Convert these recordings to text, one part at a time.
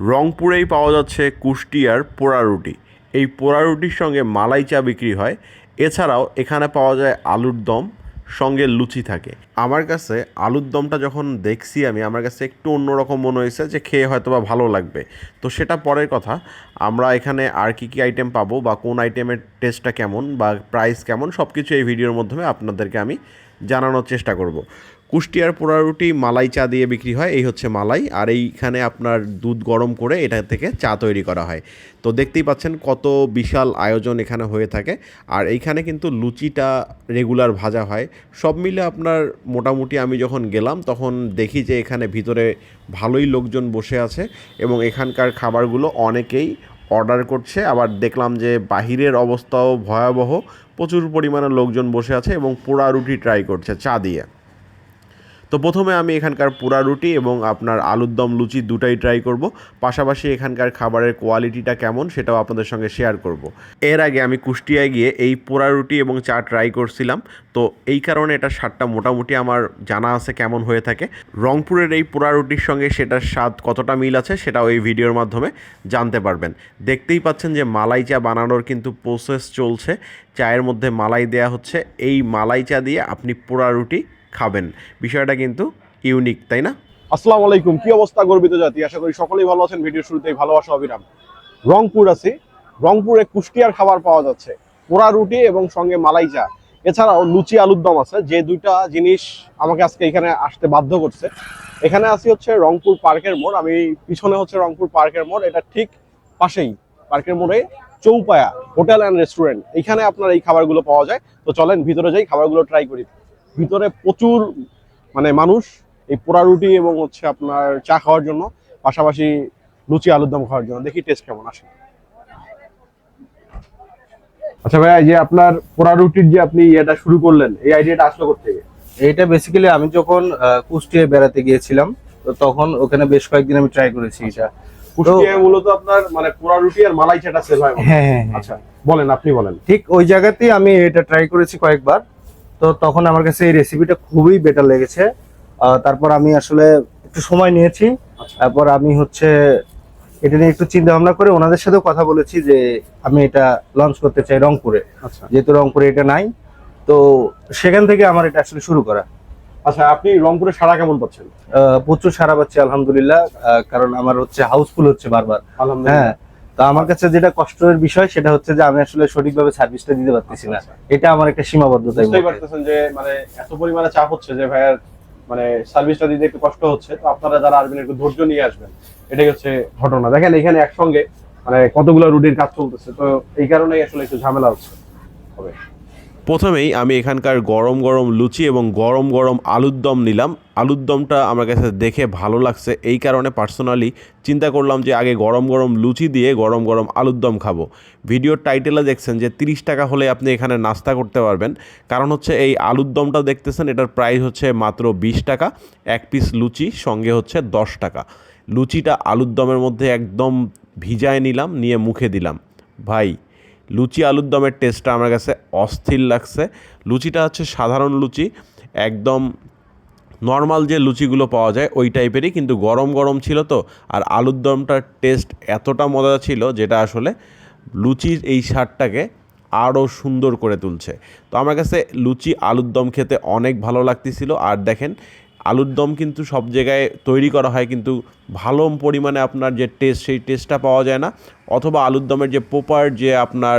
রংপুরেই পাওয়া যাচ্ছে কুষ্টিয়ার পোড়া রুটি। এই পোড়া রুটির সঙ্গে মালাই চা বিক্রি হয়। এছাড়াও এখানে পাওয়া যায় আলুর দম, সঙ্গে লুচি থাকে। আমার কাছে আলুর দমটা যখন দেখছি আমি, আমার কাছে একটু অন্যরকম মনে হয়েছে যে খেয়ে হয়তো বা ভালো লাগবে। তো সেটা পরের কথা। আমরা এখানে আর কি কি আইটেম পাবো বা কোন আইটেমের টেস্টটা কেমন বা প্রাইস কেমন সব কিছু এই ভিডিওর মাধ্যমে আপনাদেরকে আমি জানানোর চেষ্টা করব। কুষ্টিয়ার পোড়া রুটি, মালাই চা দিয়ে বিক্রি হয়, এই হচ্ছে মালাই। আর এইখানে আপনার দুধ গরম করে এটা থেকে চা তৈরি করা হয়। তো দেখতেই পাচ্ছেন কত বিশাল আয়োজন এখানে হয়ে থাকে। আর এইখানে কিন্তু লুচিটা রেগুলার ভাজা হয়। সব মিলে আপনার মোটামুটি আমি যখন গেলাম, তখন দেখি যে এখানে ভিতরে ভালোই লোকজন বসে আছে এবং এখানকার খাবারগুলো অনেকেই অর্ডার করছে। আবার দেখলাম যে বাহিরের অবস্থাও ভয়াবহ। প্রচুর পরিমাণে লোকজন বসে আছে এবং পোড়া রুটি ট্রাই করছে চা দিয়ে। তো প্রথমে আমি এখানকার পোড়া রুটি এবং আপনার আলুর দম লুচি দুটাই ট্রাই করব। পাশাপাশি এখানকার খাবারের কোয়ালিটিটা কেমন সেটাও আপনাদের সঙ্গে শেয়ার করব। এর আগে আমি কুষ্টিয়ায় গিয়ে এই পোড়া রুটি এবং চা ট্রাই করছিলাম। তো এই কারণে এটার স্বাদটা মোটামুটি আমার জানা আছে কেমন হয়ে থাকে। রংপুরের এই পোড়া রুটির সঙ্গে সেটার স্বাদ কতটা মিল আছে সেটাও এই ভিডিওর মাধ্যমে জানতে পারবেন। দেখতেই পাচ্ছেন যে মালাই চা বানানোর কিন্তু প্রসেস চলছে। চায়ের মধ্যে মালাই দেয়া হচ্ছে। এই মালাই চা দিয়ে আপনি পোড়া রুটি খাবেন। বিষয়টা কিন্তু ইউনিক তাই না? আসসালামু আলাইকুম। কি অবস্থা গর্বিত জাতি? আশা করি সকলেই ভালো আছেন। ভিডিও শুরুতেই ভালোবাসা অবিরাম রংপুর আছি। রংপুরে কুষ্টিয়ার খাবার পাওয়া যাচ্ছে। পোড়া রুটি এবং সঙ্গে মালাই চা। এছাড়াও লুচি, আলুর দম আছে। যে দুইটা জিনিস আমাকে আজকে এখানে আসতে বাধ্য করছে। এখানে আছি হচ্ছে রংপুর পার্কের মোড়। আমি পিছনে হচ্ছে রংপুর পার্কের মোড়। এটা ঠিক পাশেই। পার্কের মোড়ে চৌপায়া হোটেল অ্যান্ড রেস্টুরেন্ট। এখানে আপনার এই খাবারগুলো পাওয়া যায়। তো চলেন ভিতরে যাই, খাবারগুলো ট্রাই করি। ভিতরে প্রচুর মানে মানুষ এই পোড়া রুটি এবং হচ্ছে আপনার চা খাওয়ার জন্য পাশাপাশি লুচি আলুর দম খাওয়ার জন্য। দেখি টেস্ট কেমন আসে। আচ্ছা ভাইয়া যে আপনার পোড়া রুটির যে আপনি এটা শুরু করলেন এই আইডিয়াটা আসলো থেকে এইটা বেসিক্যালি আমি যখন আহ, কুষ্টিয়ায় বেড়াতে গিয়েছিলাম তো তখন ওখানে বেশ কয়েকদিন আমি ট্রাই করেছি এটা। কুষ্টিয়ায় মূলত আপনার মানে পোড়া রুটি আর মালাই চাটা সেল হয় হ্যাঁ হ্যাঁ হ্যাঁ। আচ্ছা বলেন আপনি বলেন। ঠিক ওই জায়গাতেই আমি এটা ট্রাই করেছি কয়েকবার। তো তখন আমার কাছে এই রেসিপিটা খুবই বেটার লেগেছে। তারপর আমি আসলে একটু সময় নিয়েছি। আচ্ছা। তারপর আমি হচ্ছে এটা নিয়ে একটু চিন্তা ভাবনা করে ওনাদের সাথেও কথা বলেছি যে আমি এটা লঞ্চ করতে চাই রংপুরে। আচ্ছা। যেহেতু রংপুরে এটা নাই তো সেখান থেকে আমার এটা আসলে শুরু করা। আচ্ছা আপনি রংপুরে সারা কেমন পাচ্ছেন? প্রচুর সারা পাচ্ছি আলহামদুলিল্লাহ। কারণ আমার হচ্ছে হাউসফুল হচ্ছে বারবার। হ্যাঁ তো আমার কাছে যেটা কষ্টের বিষয় সেটা হচ্ছে যে আমি আসলে সঠিকভাবে সার্ভিসটা দিতে পারতেছি না। এটা আমার একটা সীমাবদ্ধতা বুঝতেই পারতেছেন যে মানে এত পরিমাণে চাপ হচ্ছে যে ভাইয়ার মানে সার্ভিসটা দিতে একটু কষ্ট হচ্ছে। তো আপনারা যারা আসবেন একটু ধৈর্য নিয়ে আসবেন এটাই হচ্ছে ঘটনা। দেখেন এখানে একসঙ্গে মানে কতগুলো রুটির কাজ চলতেছে। তো এই কারণেই আসলে একটু ঝামেলা হচ্ছে। হবে। প্রথমেই আমি এখানকার গরম গরম লুচি এবং গরম গরম আলুর দম নিলাম। আলুর দমটা আমার কাছে দেখে ভালো লাগছে। এই কারণে পার্সোনালি চিন্তা করলাম যে আগে গরম গরম লুচি দিয়ে গরম গরম আলুর দম খাব। ভিডিওর টাইটেলে দেখছেন যে তিরিশ টাকা হলে আপনি এখানে নাস্তা করতে পারবেন। কারণ হচ্ছে এই আলুর দমটা দেখতেছেন, এটার প্রাইস হচ্ছে মাত্র বিশ টাকা। এক পিস লুচি, সঙ্গে হচ্ছে দশ টাকা। লুচিটা আলুর দমের মধ্যে একদম ভিজায় নিলাম, নিয়ে মুখে দিলাম। ভাই লুচি আলুর দমের টেস্টটা আমার কাছে অস্থির লাগছে। লুচিটা হচ্ছে সাধারণ লুচি, একদম নর্মাল যে লুচিগুলো পাওয়া যায় ওই টাইপেরই কিন্তু গরম গরম ছিল তো, আর আলুর দমটার টেস্ট এতটা মজা ছিল যেটা আসলে লুচির এই স্বাদটাকে আরও সুন্দর করে তুলছে। তো আমার কাছে লুচি আলুর দম খেতে অনেক ভালো লাগতেছিল, আর দেখেন আলুর দম কিন্তু সব জায়গায় তৈরি করা হয়, কিন্তু ভালো পরিমাণে আপনার যে টেস্ট সেই টেস্টটা পাওয়া যায় না। অথবা আলুর দমের যে প্রপার যে আপনার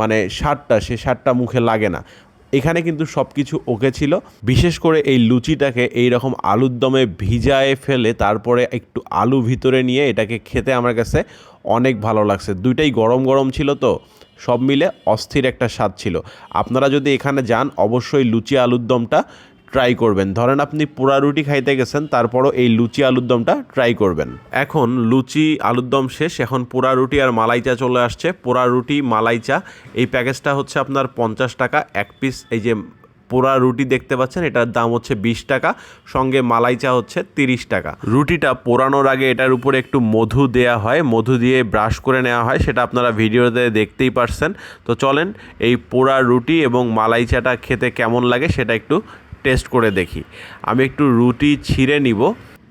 মানে স্বাদটা সেই স্বাদটা মুখে লাগে না। এখানে কিন্তু সব কিছু ওকে ছিল। বিশেষ করে এই লুচিটাকে এই রকম আলুর দমে ভিজায়ে ফেলে, তারপরে একটু আলু ভিতরে নিয়ে এটাকে খেতে আমার কাছে অনেক ভালো লাগছে। দুইটাই গরম গরম ছিল তো, সব মিলে অস্থির একটা স্বাদ ছিল। আপনারা যদি এখানে যান, অবশ্যই লুচি আলুর দমটা ট্রাই করবেন। ধরেন আপনি পোড়া রুটি খাইতে গেছেন, তারপরও এই লুচি আলুর দমটা ট্রাই করবেন। এখন লুচি আলুর দম শেষ, এখন পোড়া রুটি আর মালাই চা চলে আসছে। পোড়া রুটি, মালাই চা, এই প্যাকেজটা হচ্ছে আপনার পঞ্চাশ টাকা, এক পিস এই যে পোড়া রুটি দেখতে পাচ্ছেন, এটার দাম হচ্ছে বিশ টাকা, সঙ্গে মালাই চা হচ্ছে তিরিশ টাকা। রুটিটা পোড়ানোর আগে এটার উপরে একটু মধু দেয়া হয়, মধু দিয়ে ব্রাশ করে নেওয়া হয়, সেটা আপনারা ভিডিওতে দেখতেই পারছেন। তো চলেন, এই পোড়া রুটি এবং মালাই চাটা খেতে কেমন লাগে সেটা একটু টেস্ট করে দেখি। আমি একটু রুটি ছিঁড়ে নিব।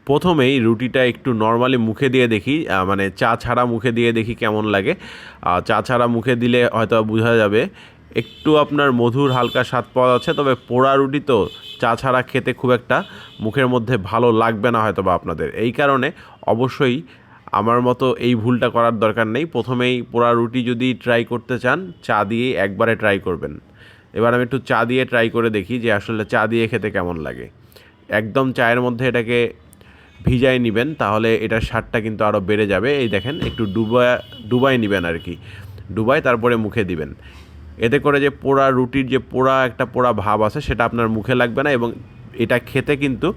প্রথমেই রুটিটা একটু নর্মালি মুখে দিয়ে দেখি মানে চা ছাড়া মুখে দিয়ে দেখি কেমন লাগে। চা ছাড়া মুখে দিলে হয়তো বোঝা যাবে, একটু আপনার মধুর হালকা স্বাদ পাওয়া যাচ্ছে, তবে পোড়া রুটি তো চা ছাড়া খেতে খুব একটা মুখের মধ্যে ভালো লাগবে না হয়তো বা আপনাদের। এই কারণে অবশ্যই আমার মতো এই ভুলটা করার দরকার নেই। প্রথমেই পোড়া রুটি যদি ট্রাই করতে চান, চা দিয়ে একবারে ট্রাই করবেন। এবার আমি একটু চা দিয়ে ট্রাই করে দেখি যে আসলে চা দিয়ে খেতে কেমন লাগে। একদম চায়ের মধ্যে এটাকে ভিজায় নেবেন, তাহলে এটার স্বাদটা কিন্তু আরও বেড়ে যাবে। এই দেখেন, একটু ডুবা, ডুবাই নেবেন আর কি। ডুবাই তারপরে মুখে দিবেন। এতে করে যে পোড়া রুটির যে পোড়া, একটা পোড়া ভাব আছে, সেটা আপনার মুখে লাগবে না এবং এটা খেতে কিন্তু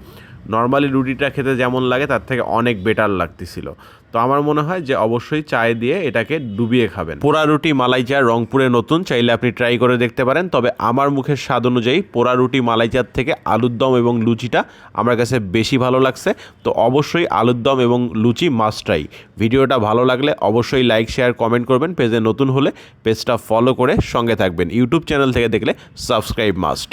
নর্মালি রুটিটা খেতে যেমন লাগে, তার থেকে অনেক বেটার লাগতেছিল। তো আমার মনে হয় যে অবশ্যই চায়ে দিয়ে এটাকে ডুবিয়ে খাবেন। পোড়া রুটি মালাই চা রংপুরে নতুন, চাইলে আপনি ট্রাই করে দেখতে পারেন। তবে আমার মুখের স্বাদ অনুযায়ী পোড়া রুটি মালাই চার থেকে আলুর দম এবং লুচিটা আমার কাছে বেশি ভালো লাগছে। তো অবশ্যই আলুর দম এবং লুচি মাস্ট ট্রাই ভিডিওটা ভালো লাগলে অবশ্যই লাইক শেয়ার কমেন্ট করবেন। পেজে নতুন হলে পেজটা ফলো করে সঙ্গে থাকবেন। ইউটিউব চ্যানেল থেকে দেখলে সাবস্ক্রাইব মাস্ট